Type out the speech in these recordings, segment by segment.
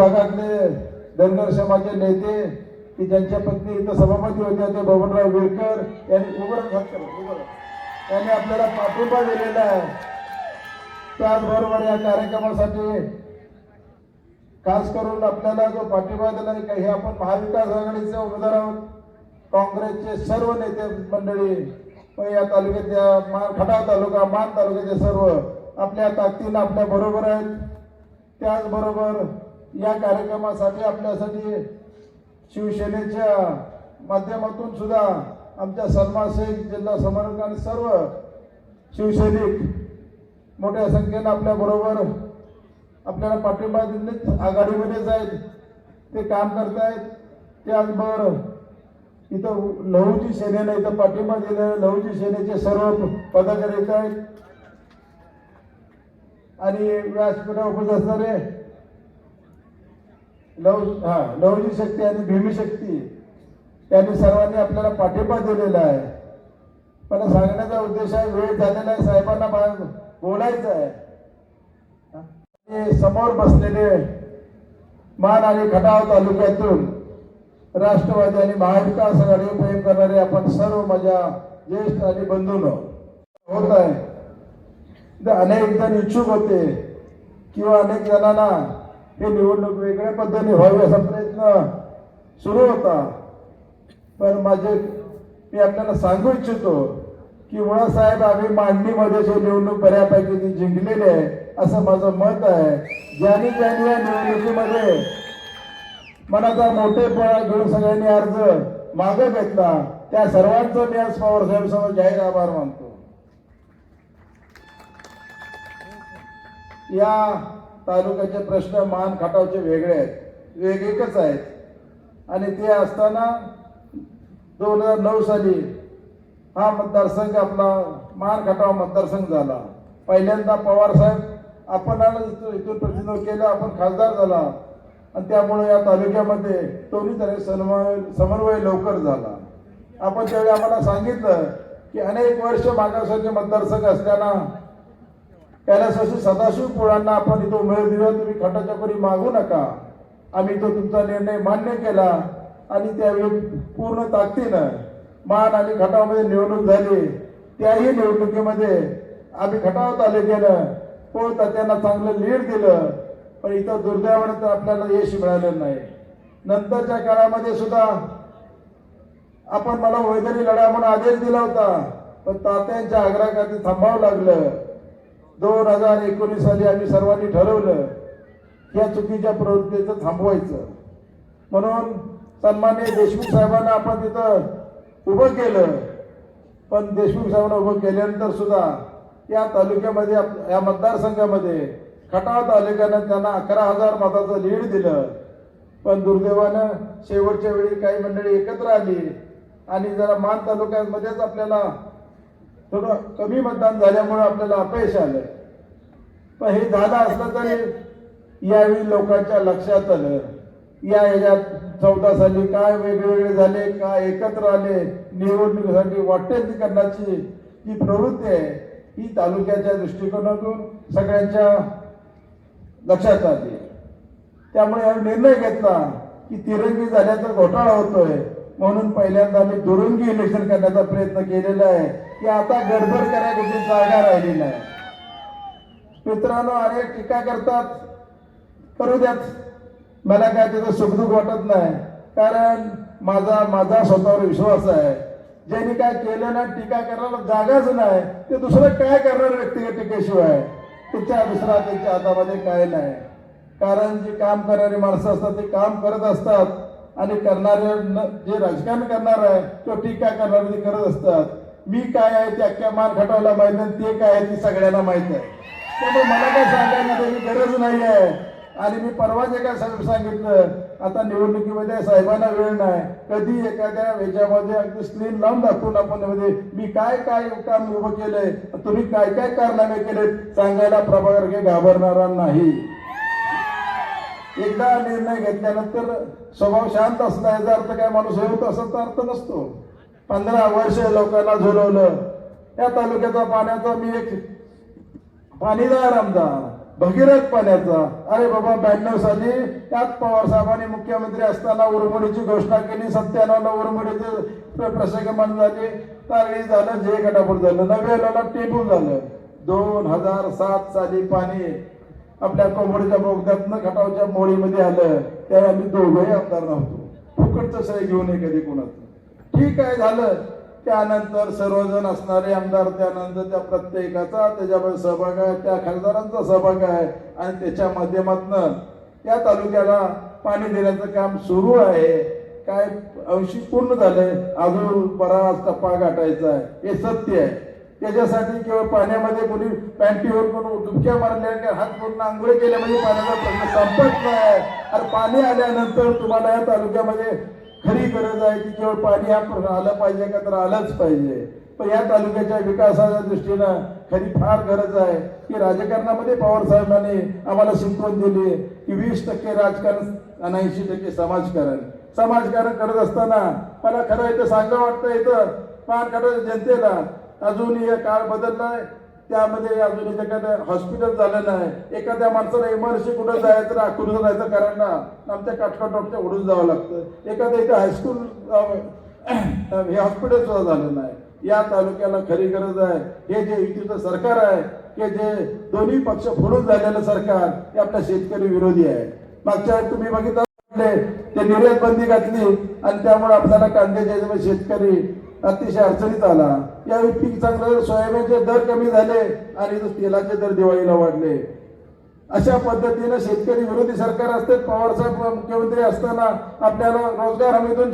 भागातले धनगर समाजचे नेते की ज्यांच्या पत्नी इथं सभापती होत्या ते बबनराव वेळकर यांनी उभं त्यांनी आपल्याला पाठिंबा दिलेला आहे. त्याचबरोबर या कार्यक्रमासाठी खास करून आपल्याला जो पाठिंबा दिला आहे का हे आपण महाविकास आघाडीचे उमेदवार आहोत. काँग्रेसचे सर्व नेते मंडळी या तालुक्यातल्या मान खटाव तालुका मान तालुक्याचे सर्व आपल्या ताकदीनं आपल्या बरोबर आहेत. त्याचबरोबर या कार्यक्रमासाठी आपल्यासाठी शिवसेनेच्या माध्यमातून सुद्धा आमच्या सन्मान शेख जिल्हा समन्वयक आणि सर्व शिवसैनिक मोठ्या संख्येनं आपल्याबरोबर आपल्याला पाठिंबा दिलेत आघाडीमध्येच आहेत ते काम करतायत त्याचबरोबर इथं लहूजी सेनेनं इथं पाठिंबा दिला लहूजी सेनेचे सर्व पदाधिकारी येत आहेत. आणि व्यासपीठा उपस्थित असणारे लव हा लवजी शक्ती आणि भीमी त्यांनी सर्वांनी आपल्याला पाठिंबा दिलेला आहे. मला सांगण्याचा उद्देश आहे वेळ झालेला आहे साहेबांना बोलायचं आहे. समोर बसलेले मान आणि खटाव तालुक्यातून राष्ट्रवादी आणि महाविकास आघाडी प्रेम करणारे आपण सर्व माझ्या ज्येष्ठ आणि बंधून होत आहे. अनेक जण इच्छुक होते किंवा अनेक जणांना हे निवडणूक वेगळ्या पद्धतीने व्हावी असा प्रयत्न सुरू होता. पण माझे मी आपल्याला सांगू इच्छितो की मुळा साहेब आम्ही मांडणीमध्ये जे निवडणूक बऱ्यापैकी ती जिंकलेली आहे असं माझं मत आहे. ज्यांनी ज्यांनी या निवडणुकीमध्ये मनाचा मोठेपणा घेऊन सगळ्यांनी अर्ज मागे घेतला. त्या सर्वांचं मी आज पवार समोर जाहीर आभार मानतो. या तालुक्याचे प्रश्न मान खटावचे वेगळे आहेत. वेगळेच आहेत. आणि ते असताना दोन हजार नऊ साली हा मतदारसंघ आपला मान खटाव मतदारसंघ झाला. पहिल्यांदा पवार साहेब आपण इथून इथून प्रतिनिधित्व केलं आपण खासदार झाला. आणि त्यामुळे या तालुक्यामध्ये दोन्ही तऱ्हे समन्वय समन्वय लवकर झाला. आपण त्यावेळी आम्हाला सांगितलं की अनेक वर्ष मागासवर्गीय मतदारसंघ असल्यानं कैलासवासी सदाशिव पोळांना आपण इथं उमेद देऊया तुम्ही खटाच्या कोणी मागू नका. आम्ही तो तुमचा निर्णय मान्य केला आणि त्यावेळी पूर्ण ताकदीनं मान आणि खटावमध्ये निवडणूक झाली. त्याही निवडणुकीमध्ये आम्ही खटाव तालुक्यानं पोळ त्यांना चांगलं लीड दिलं पण इथं दुर्दैवानं तर आपल्याला यश मिळालं नाही. नंतरच्या काळामध्ये सुद्धा आपण मला वैदरी लढा म्हणून आदेश दिला होता पण तात्यांच्या आग्रहाखाती थांबावं लागलं. दोन हजार एकोणीस साली आम्ही सर्वांनी ठरवलं या चुकीच्या प्रवृत्तीचं थांबवायचं. म्हणून सन्मान्य देशमुख साहेबांना आपण तिथं उभं केलं. पण देशमुख साहेबांना उभं केल्यानंतर सुद्धा या तालुक्यामध्ये आप- या मतदारसंघामध्ये खटाव तालुक्यानं त्यांना अकरा हजार मताचं लीड दिलं. पण दुर्दैवानं शेवटच्या वेळी काही मंडळी एकत्र आली आणि जरा मान तालुक्यामध्येच आपल्याला थोडं कमी मतदान झाल्यामुळे आपल्याला अपयश आलं पण हे झालं असलं तरी यावेळी लोकांच्या लक्षात आलं. या ह्याच्यात चौदा साली काय वेगवेगळे झाले काय एकत्र आले निवडणुकीसाठी वाटेल ती करण्याची जी प्रवृत्ती आहे ही तालुक्याच्या दृष्टिकोनातून सगळ्यांच्या लक्षात आली. त्यामुळे हा निर्णय घेतला की तिरंगी झाल्याचा घोटाळा होतोय म्हणून पहिल्यांदा आम्ही दुरंगी इलेक्शन करण्याचा प्रयत्न केलेला आहे. की आता गडबड करायला कुठली जागा राहिली नाही. मित्रांनो अनेक टीका करतात. करू द्यात मला काय त्याचं सुखदुख वाटत नाही. कारण माझा माझा स्वतःवर विश्वास आहे. ज्यांनी काय केलं ना टीका करायला जागाच नाही. ते दुसरं काय करणार व्यक्तिगत टीकेशिवाय त्याच्या दुसरा त्यांच्या हातामध्ये काय नाही. कारण जे काम करणारी माणसं असतात ते काम करत असतात. आणि करणारे जे राजकारण करणार आहे तो टीका करणारे ते करत असतात. मी काय आहे ते अख्ख्या मान खटावला माहीत आणि ते काय आहे ते सगळ्यांना माहीत आहे. त्यामुळे मला काय सांगायला त्याची गरज नाही आहे. आणि मी परवाच एका साहेब सांगितलं आता निवडणुकीमध्ये साहेबांना वेळ नाही. कधी एखाद्या ह्याच्यामध्ये अगदी स्क्रीन लावून दाखवून आपण मध्ये मी काय काय काम उभं केलंय तुम्ही काय काय कारनामे केलेत सांगायला प्रभाकर हे घाबरणारा नाही. एकदा निर्णय घेतल्यानंतर स्वभाव शांत असला याचा अर्थ काय माणूस हे होतो असा अर्थ नसतो. पंधरा वर्ष लोकांना झुलवलं. या तालुक्याचा पाण्याचा मी एक पाणीदार आमदार भगीरथ पाण्याचा. अरे बाबा ब्याण्णव साली त्यात पवार साहेबांनी मुख्यमंत्री असताना उरमडीची घोषणा केली सत्त्याण्णवला उरमडीचे प्र- प्रसंगमान झाले तारळी झालं जे गटापूर झालं नव्याला टेबू झालं. दोन हजार सात साली पाणी आपल्या कोंबडीच्या बोगद्यातनं खटावच्या मोळीमध्ये आलं. त्यावेळी आम्ही दोघंही आमदार नव्हतो. फुकटचं श्रेय घेऊ नये कधी कोणाचं. ठीक आहे झालं? त्यानंतर सर्वजण असणारे आमदार त्यानंतर त्या प्रत्येकाचा त्याच्यामध्ये सहभाग आहे त्या खासदारांचा सहभाग आहे आणि त्याच्या माध्यमातून या तालुक्याला पाणी देण्याचं काम सुरू आहे. काय अंशी पूर्ण झालंय? अजून बराच टप्पा गाठायचा आहे. हे सत्य आहे. त्याच्यासाठी केवळ पाण्यामध्ये कोणी पॅन्टीवर कोण डुबक्या मारल्या किंवा हात पूर्ण आंघोळ केल्या म्हणजे पाण्याचा प्रश्न संपत नाही. अरे पाणी आल्यानंतर तुम्हाला या तालुक्यामध्ये खरी गरज आहे की केवळ पाणी हा प्रश्न आलं पाहिजे का तर आलंच पाहिजे. पण या तालुक्याच्या विकासाच्या दृष्टीनं खरी फार गरज आहे की राजकारणामध्ये पवार साहेबांनी आम्हाला शिकवण दिली की वीस टक्के राजकारण आणि ऐंशी टक्के समाजकारण. समाजकारण करत असताना मला खरं इथं सांगा वाटतं इथं. पान काढायचं जनतेला अजूनही हे काळ बदललाय. त्यामध्ये अजून एखादं हॉस्पिटल झालं नाही. एखाद्या माणसाला इमर्जन्सी कुठं जायचं तर जायचं कारण ना आमच्या काटकाटोटच्या उडून जावं लागतं. एखादं इथं हायस्कूल हे हॉस्पिटल सुद्धा झालं नाही. या तालुक्याला खरी गरज आहे. हे जे युतीचं सरकार आहे की जे दोन्ही पक्ष फोडून झालेलं सरकार हे आपल्या शेतकरी विरोधी आहे. मागच्या तुम्ही बघितलं ते निर्यात बंदी घातली आणि त्यामुळे आपल्याला कांदे शेतकरी अतिशय अडचणीत आला. यावेळी पीक चांगलं सोयाबीनचे दर कमी झाले आणि तेलाचे दर दिवाळीला वाढले. अशा पद्धतीनं शेतकरी विरोधी सरकार असते पवार साहेब मुख्यमंत्री असताना आपल्याला रोजगार हमीतून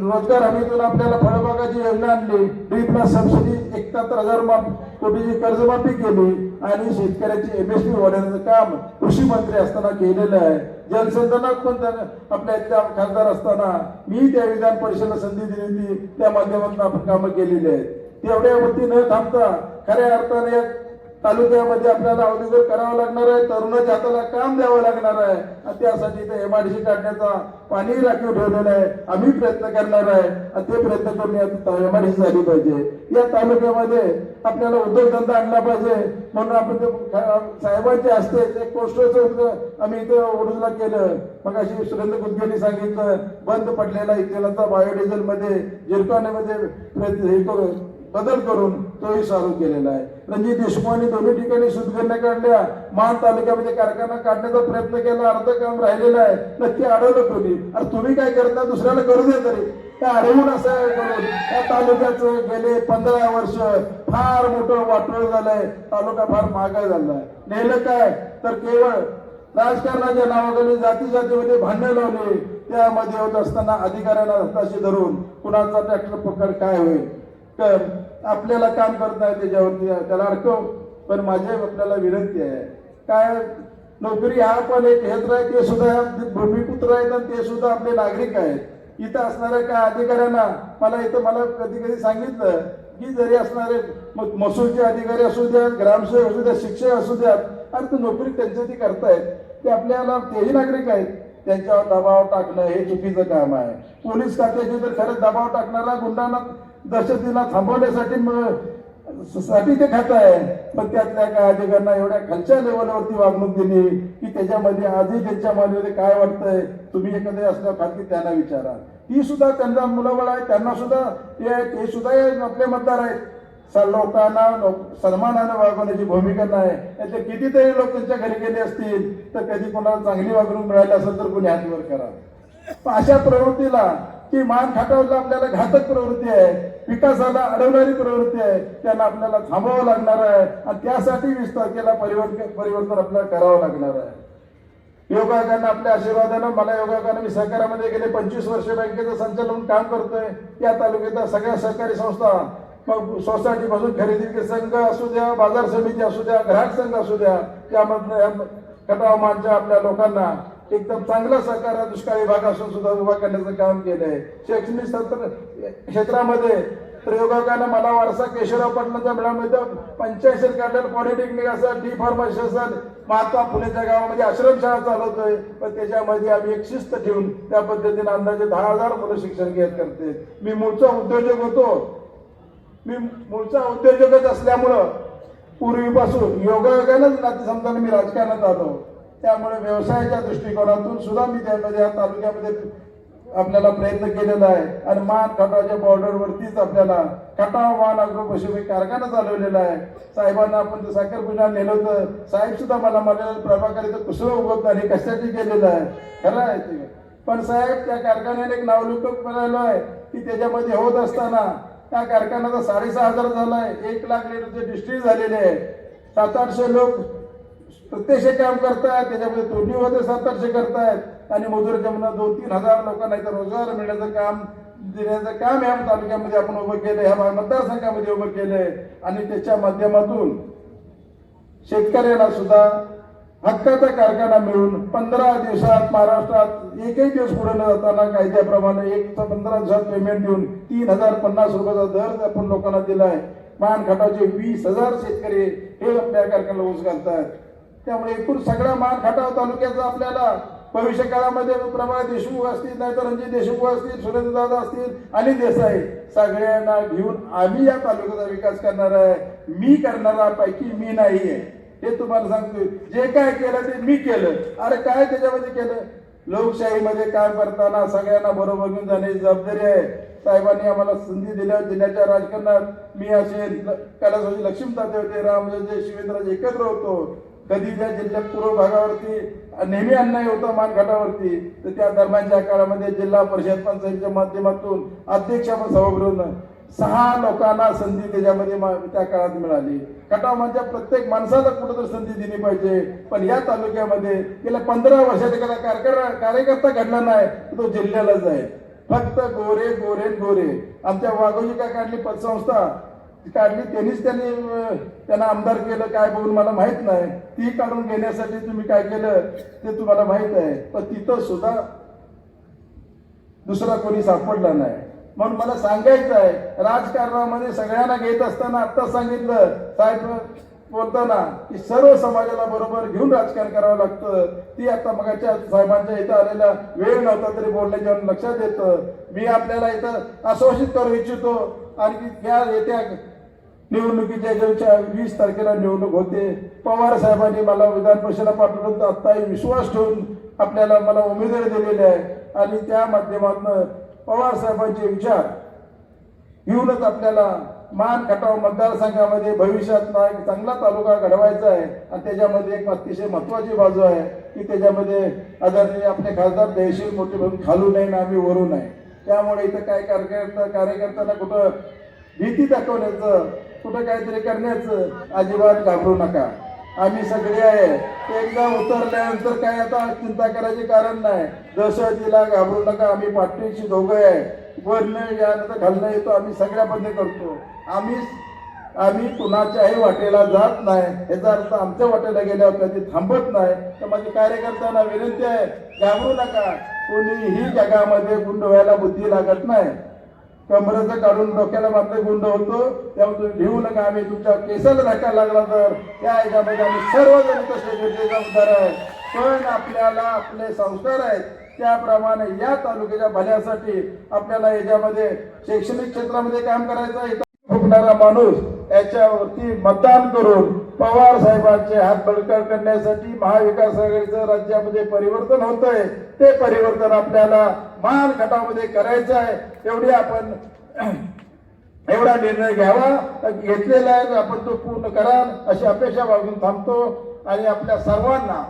रोजगार हमीतून आपल्याला फळबागाची योजना आणली. ड्रीप प्लस सबसिडी एकाहत्तर हजार माफ कोटीची कर्जमाफी केली आणि शेतकऱ्याची एमएसपी वाढवण्याचं काम कृषी मंत्री असताना केलेलं आहे. जलसंधारणात पण आपल्या इथल्या खासदार असताना मी त्या विधान परिषदेला संधी दिली होती. त्या माध्यमातून आपण कामं केलेली आहेत. तेवढ्यावरती न थांबता खऱ्या अर्थाने तालुक्यामध्ये आपल्याला अवधीवर करावं लागणार आहे. तरुणाच्या हाताला काम द्यावं लागणार आहे. त्यासाठी ते एमआयडीसी काढण्याचा पाणी राखीव ठेवलेला आहे. आम्ही प्रयत्न करणार आहे. आणि ते प्रयत्न करून एमआयडीसी झाली पाहिजे. या तालुक्यामध्ये आपल्याला उद्योगधंदा आणला पाहिजे. म्हणून आपण ते साहेबांचे असते ते एक आम्ही इथे ओढूला केलं. मग अशी सुरेंद्र गुदगेंनी सांगितलं. बंद पडलेला इथेलाचा बायोडिझेलमध्ये मध्ये जिरकॉनेमध्ये हे करून बदल करून तोही चालू केलेला आहे. रणजित देशमुखांनी दोन्ही ठिकाणी सुदगण्या काढल्या. मान तालुक्यामध्ये कारखाना काढण्याचा प्रयत्न केला. अर्ध काम राहिलेलं आहे. नक्की अडवलं तुम्ही अरे तुम्ही काय करता? दुसऱ्याला करू दे तरी. त्या अडवून असं त्या करून तालुक्याचं गेले पंधरा वर्ष. फार मोठं वाटोळ झालंय. तालुका फार महागाय झालाय. नेलं काय? तर केवळ राजकारणाच्या नावाखाली जाती जातीमध्ये भांडण लावले. त्यामध्ये होत असताना अधिकाऱ्यांना हस्ताशी धरून कुणाचा ट्रॅक्टर पकड काय होईल? तर आपल्याला काम करत नाही त्याच्यावरती. त्याला अडकव पण माझी आपल्याला विनंती आहे. काय नोकरी हा पण एक हेच आहे ते सुद्धा भूमिपुत्र आहेत आणि ते सुद्धा आपले नागरिक आहेत. इथं असणाऱ्या काय अधिकाऱ्यांना मला इथं मला कधी कधी सांगितलं की जरी असणारे मग महसूलचे अधिकारी असू द्यात ग्रामसेवक असू द्या शिक्षक असू द्यात आणि ते नोकरी त्यांच्या ती करतायत. ते आपल्याला तेही नागरिक आहेत. त्यांच्यावर दबाव टाकणं हे चुकीचं काम आहे. पोलीस खात्याचे तर खरंच दबाव टाकणारा गुंडांना दहशतीला थांबवण्यासाठी साठी ते खात आहे. पण त्यातल्या काय अधिकाऱ्यांना एवढ्या खालच्या लेवलवरती वागणूक दिली की त्याच्यामध्ये आजही त्यांच्या मनामध्ये काय वाटतंय तुम्ही एखादे असल्या खालती त्यांना विचारा. ती सुद्धा त्यांना मुलाबळ आहे त्यांना सुद्धा ते आहेत हे सुद्धा आपले मतदार आहेत. लोकांना सन्मानानं वागवण्याची भूमिका नाही. याचे कितीतरी लोक त्यांच्या घरी गेले असतील तर कधी कोणाला चांगली वागणूक मिळाली असेल तर कोणी हातवर करा. अशा प्रवृत्तीला की मान खाटावला आपल्याला घातक प्रवृत्ती आहे. विकासाला अडवणारी प्रवृत्ती आहे. त्यांना आपल्याला थांबावं लागणार आहे. आणि त्यासाठी वीस तारखेला परिवर्तन परिवर्तन आपल्याला करावं लागणार आहे. योगायोगानं आपल्या आशीर्वादानं मला योगायोगानं मी सहकारामध्ये गेले पंचवीस वर्ष बँकेचं संचालन काम करतोय. या तालुक्यातल्या सगळ्या सहकारी संस्था मग सोसायटी पासून खरेदी संघ असू द्या बाजार समिती असू द्या ग्राहक संघ असू द्या त्यामधनं या मानच्या आपल्या लोकांना एकदम चांगला सहकार दुष्काळी भाग असून सुद्धा उभा करण्याचं काम केलं आहे शैक्षणिक तंत्र क्षेत्रामध्ये प्रयोगाकानं मला वारसा केशवराव पाटलांचा मिळाला पंचायत काढलेलं पॉलिटेक्निक असेल डी फार्मसी असेल महात्मा फुलेच्या गावामध्ये आश्रमशाळा चालवतोय. पण त्याच्यामध्ये आम्ही एक शिस्त ठेवून त्या पद्धतीने अंदाजे दहा हजार मुलं शिक्षण घेत करते. मी मूळचा उद्योजक होतो. मी मूळचा उद्योजकच असल्यामुळं पूर्वीपासून योगायोगानंच नातेसंबंधाने मी राजकारणात आलो. त्यामुळे व्यवसायाच्या दृष्टिकोनातून सुद्धा मी त्यामध्ये या तालुक्यामध्ये आपल्याला प्रयत्न केलेला आहे. आणि मान खटावच्या बॉर्डरवरतीच आपल्याला खटाव मान अग्रो पशुपी कारखाना चालवलेला आहे. साहेबांना आपण ते साखर नेलं होतं. साहेब सुद्धा मला म्हणाले प्रभाकरी तर कुसळ उगवत नाही कशासाठी केलेलं आहे? खरं आहे ते. पण साहेब त्या कारखान्याने एक नावलौकिक मिळालं आहे की त्याच्यामध्ये होत असताना त्या कारखान्याचा साडेसहा हजार झालाय एक लाख लिटरचे डिस्ट्री झालेले आहे. सात आठशे लोक प्रत्यक्ष काम करतायत त्याच्यामध्ये तोडणी होते सात करतायत. आणि मजुराच्या म्हणून दोन तीन हजार लोकांना इथं रोजगार मिळण्याचं काम देण्याचं काम या तालुक्यामध्ये आपण उभं केलं ह्या मतदारसंघामध्ये उभं केलंय. आणि त्याच्या माध्यमातून शेतकऱ्यांना सुद्धा हक्काचा कारखाना मिळून पंधरा दिवसात महाराष्ट्रात एकही दिवस पुढे न जाताना कायद्याप्रमाणे एक पंधरा दिवसात पेमेंट देऊन तीन हजार पन्नास रुपयाचा दर आपण लोकांना दिलाय. मान वीस हजार शेतकरी हे आपल्या कारखान्याला ऊस घालतात त्यामुळे एकूण सगळा मान खटाव तालुक्याचा आपल्याला भविष्य काळामध्ये प्रभा देशमुख असतील नाहीतर रणजित देशमुख असतील सुरेंद्र दादा असतील आणि देसाई सगळ्यांना घेऊन आम्ही या तालुक्याचा विकास करणार आहे. मी करणारा पैकी मी नाहीये. हे तुम्हाला सांगतोय. जे काय केलं ते मी केलं. अरे काय त्याच्यामध्ये केलं? लोकशाहीमध्ये काम करताना सगळ्यांना बरोबर घेऊन जाण्याची जबाबदारी आहे. साहेबांनी आम्हाला संधी दिल्या दिल्याच्या राजकारणात. मी असे कैलासवासी लक्ष्मी ताते होते रामजय शिवेंद्राजी एकत्र होतो. कधी त्या जिल्ह्यात पूर्व भागावरती नेहमी अन्याय होता मानघाटावरती तर त्या दरम्यानच्या काळामध्ये जिल्हा परिषद पंचायतीच्या माध्यमातून अध्यक्ष आपण सभागृह सहा लोकांना संधी त्याच्यामध्ये त्या काळात मिळाली. कटाव म्हणजे प्रत्येक माणसाला कुठंतरी संधी दिली पाहिजे. पण या तालुक्यामध्ये गेल्या पंधरा वर्षात एखादा कार्यकर कार्यकर्ता घडला नाही तो जिल्ह्यालाच आहे फक्त गोरे गोरे गोरे. आमच्या वाघोजी काय काढली पतसंस्था ती काढली त्यांनीच त्यांनी त्यांना आमदार केलं काय बघून मला माहीत नाही. ती काढून घेण्यासाठी तुम्ही काय केलं ते तुम्हाला माहीत आहे. पण तिथं सुद्धा दुसरा कोणी सापडला नाही. म्हणून मला सांगायचं आहे राजकारणामध्ये सगळ्यांना घेत असताना आत्ता सांगितलं साहेब बोलताना की सर्व समाजाला बरोबर घेऊन राजकारण करावं लागतं. ती आता मगाच्या साहेबांच्या इथं आलेला वेळ नव्हता तरी बोलण्याच्या लक्षात येतं. मी आपल्याला इथं आश्वासित करू इच्छितो. आणि या येत्या निवडणुकीच्या ज्यांच्या वीस तारखेला निवडणूक होते. पवार साहेबांनी मला विधान परिषदेला पाठवलं. तर आत्ताही विश्वास ठेवून आपल्याला मला उमेदवारी दिलेली आहे. आणि त्या माध्यमातून पवार साहेबांचे विचार घेऊनच आपल्याला मान खटाव मतदारसंघामध्ये भविष्यातला एक चांगला तालुका घडवायचा आहे. आणि त्याच्यामध्ये एक अतिशय महत्वाची बाजू आहे की त्याच्यामध्ये आदरणीय आपले खासदार दहशील मोठे म्हणून खालू नये ना आम्ही वरून आहे त्यामुळे इथं काय कार्यकर्ता कार्यकर्त्यांना कुठं भीती दाखवण्याचं कुठं काहीतरी करण्याचं अजिबात घाबरू नका. आम्ही सगळे आहे. एकदा उतरल्यानंतर काय आता चिंता करायचे कारण नाही. दहशतीला घाबरू नका आम्ही पाठीशी दोघं आहे. वरनं यानंतर घालणं येतो आम्ही सगळ्या बंद करतो. आम्ही आम्ही कुणाच्याही वाटेला जात नाही. याचा अर्थ आमच्या वाटेला गेल्यावर कधी थांबत नाही. तर माझी कार्यकर्त्यांना विनंती आहे घाबरू नका. कोणीही जगामध्ये गुंड व्हायला बुद्धी लागत नाही. कमरेचं काढून डोक्याला मात्र गुंड होतो. त्यामुळे तुम्ही भिवू नका आम्ही तुमच्या केसाला धक्का लागला तर. त्या याच्यामध्ये आम्ही सर्वजण तसे जबाबदार आहे पण आपल्याला आपले संस्कार आहेत. त्याप्रमाणे या तालुक्याच्या भल्यासाठी आपल्याला याच्यामध्ये शैक्षणिक क्षेत्रामध्ये काम करायचं आहे. फुकणारा माणूस याच्यावरती मतदान करून पवार साहेबांचे हात बळकट करण्यासाठी महाविकास आघाडीचं राज्यामध्ये परिवर्तन होत आहे ते परिवर्तन आपल्याला महान गटामध्ये करायचं आहे. एवढी आपण एवढा निर्णय घ्यावा. घेतलेला आहे. आपण तो पूर्ण कराल अशी अपेक्षा बाळगून थांबतो. आणि आपल्या सर्वांना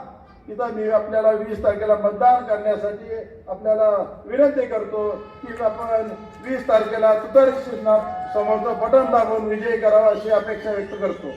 इथं मी आपल्याला वीस तारखेला मतदान करण्यासाठी आपल्याला विनंती करतो की आपण वीस तारखेला तुतारी समोरचं बटन दाबून विजय करावा अशी अपेक्षा व्यक्त करतो.